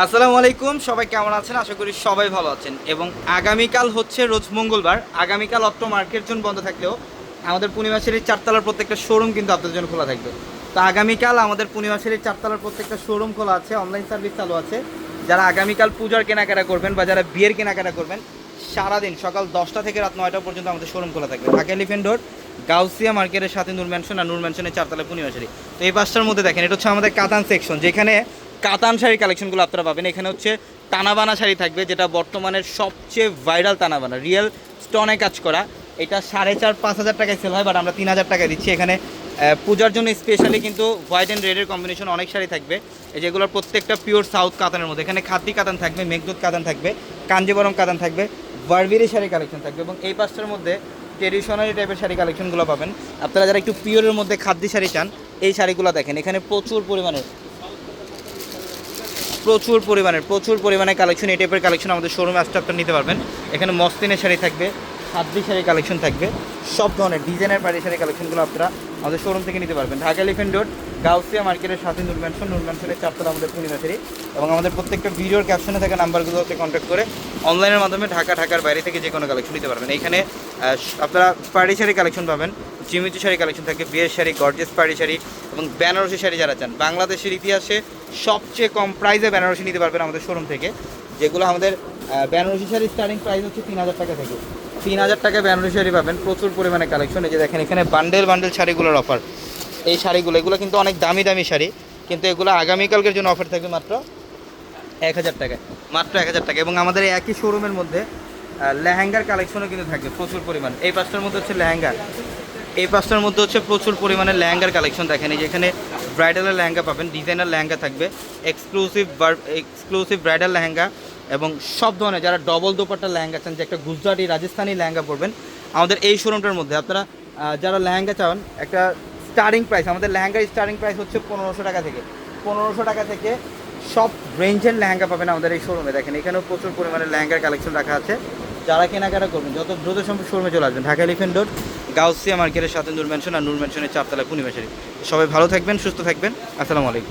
আসসালামু আলাইকুম, সবাই কেমন আছেন? আশা করি সবাই ভালো আছেন। এবং আগামীকাল হচ্ছে রোজ মঙ্গলবার। আগামীকাল অট্টো মার্কেট জন্য বন্ধ থাকলেও আমাদের পূর্ণিমাশারি চারতলার প্রত্যেকটা শোরুম কিন্তু আপনাদের জন্য খোলা থাকবে। তো আগামীকাল আমাদের পূর্ণিমাশারি চারতলার প্রত্যেকটা শোরুম খোলা আছে অনলাইন সার্ভিস চালু আছে। যারা আগামীকাল পূজার কেনাকাটা করবেন বা যারা বিয়ের কেনাকাটা করবেন, সারাদিন সকাল দশটা থেকে রাত নয়টা পর্যন্ত আমাদের শোরুম খোলা থাকবে। ঢাকা এলিফেন্ট রোড, গাউসিয়া মার্কেটের সাথে নূর ম্যানশন আর নূর ম্যানশনের চারতলা পূর্ণিমাশারি। তো এই পাঁচটার মধ্যে দেখেন, এটা হচ্ছে আমাদের কাতান সেকশন যেখানে কাতান শাড়ি কালেকশনগুলো আপনারা পাবেন। এখানে হচ্ছে তানাবানা শাড়ি থাকবে, যেটা বর্তমানের সবচেয়ে ভাইরাল তানাবানা। রিয়েল স্টোনে কাজ করা। এটা সাড়ে চার, পাঁচ হাজার টাকায় সেল হয় বাট আমরা তিন হাজার টাকায় দিচ্ছি। এখানে পূজার জন্য স্পেশালি কিন্তু হোয়াইট অ্যান্ড রেডের কম্বিনেশন অনেক শাড়ি থাকবে। যেগুলোর প্রত্যেকটা পিওর সাউথ কাতানের মধ্যে। এখানে খাদ্দি কাতান থাকবে, মেঘদুত কাতান থাকবে, কাঞ্জিবরম কাতান থাকবে, বারবিরি শাড়ি কালেকশন থাকবে এবং এই পাঁচটার মধ্যে ট্রেডিশনালি টাইপের শাড়ি কালেকশনগুলো পাবেন। আপনারা যারা একটু পিওরের মধ্যে খাদ্যি শাড়ি চান, এই শাড়িগুলো দেখেন। এখানে প্রচুর পরিমাণে প্রচুর পরিমাণের প্রচুর পরিমাণে কালেকশন এই টাইপের কালেকশন আমাদের শোরুমে আসতে আপনারা নিতে পারবেন। এখানে মস্তিনের শাড়ি থাকবে খাদ্যি শাড়ি কালেকশন থাকবে। সব ধরনের ডিজাইনের বাড়ি শাড়ি কালেকশনগুলো আপনারা আমাদের শোরুম থেকে নিতে পারবেন। ঢাকা এলিফেন্ট রোড গাউসিয়া মার্কেটের সাথে নূর ম্যানশন নূর ম্যানশনের চারতলা আমাদের পূর্ণিমা শাড়ি এবং আমাদের প্রত্যেকটা ভিডিওর ক্যাপশনে থাকা নাম্বারগুলোতে কন্ট্যাক্ট করে অনলাইনের মাধ্যমে ঢাকা, ঢাকার বাইরে থেকে যে কোনো কালেকশন নিতে পারবেন। এখানে আপনারা পাড়ি শাড়ি কালেকশন পাবেন। জিমিচু শাড়ি কালেকশন থাকবে, বিয়ের শাড়ি গর্জেস পাড়ি শাড়ি এবং বেনারসি শাড়ি যারা চান। বাংলাদেশের ইতিহাসে সবচেয়ে কম প্রাইসে বেনারসি নিতে পারবেন আমাদের শোরুম থেকে। যেগুলো আমাদের বেনারসি শাড়ির স্টার্টিং প্রাইস হচ্ছে তিন হাজার টাকা থেকে। তিন হাজার টাকায় বেনারসি শাড়ি পাবেন, প্রচুর পরিমাণে কালেকশন এই যে দেখেন, এখানে বান্ডেল বান্ডেল শাড়িগুলোর অফার এই শাড়িগুলো, এগুলো কিন্তু অনেক দামি দামি শাড়ি। কিন্তু এগুলো আগামীকালকের জন্য অফার থাকবে মাত্র এক হাজার টাকায়। মাত্র এক হাজার টাকা এবং আমাদের একই শোরুমের মধ্যে লেহেঙ্গার কালেকশনও কিন্তু থাকবে, প্রচুর পরিমাণ। এই পাঁচটার মধ্যে হচ্ছে লেহেঙ্গা। এই পাঁচটার মধ্যে হচ্ছে প্রচুর পরিমাণে লেহেঙ্গার কালেকশন দেখেন। এই যে এখানে ব্রাইডালের লেহেঙ্গা পাবেন ডিজাইনার লেহেঙ্গা থাকবে। Exclusive exclusive bridal lehenga. এবং সব ধরনের যারা ডবল দোপাট্টার লেহেঙ্গা চান, যে একটা গুজরাটি, রাজস্থানি লেহেঙ্গা পরবেন, আমাদের এই শোরুমটার মধ্যে আপনারা যারা লেহেঙ্গা চান, একটা স্টার্টিং প্রাইস আমাদের লেহেঙ্গার স্টার্টিং প্রাইস হচ্ছে পনেরোশো টাকা থেকে। পনেরোশো টাকা থেকে সব রেঞ্জের লেহেঙ্গা পাবেন আমাদের এই শোরুমে দেখেন, এখানেও প্রচুর পরিমাণে লেহেঙ্গার কালেকশন রাখা আছে। যারা কেনাকাটা করবেন, যত দ্রুত সম্ভব শোরুমে চলে আসবেন। ঢাকা এলিফেন্ট রোড গাউসিয়া মার্কেটের সাথে নূর ম্যানশন আর নূর ম্যানশনের চারতলা পূর্ণিমাশারি সবাই ভালো থাকবেন, সুস্থ থাকবেন। আসসালামু আলাইকুম।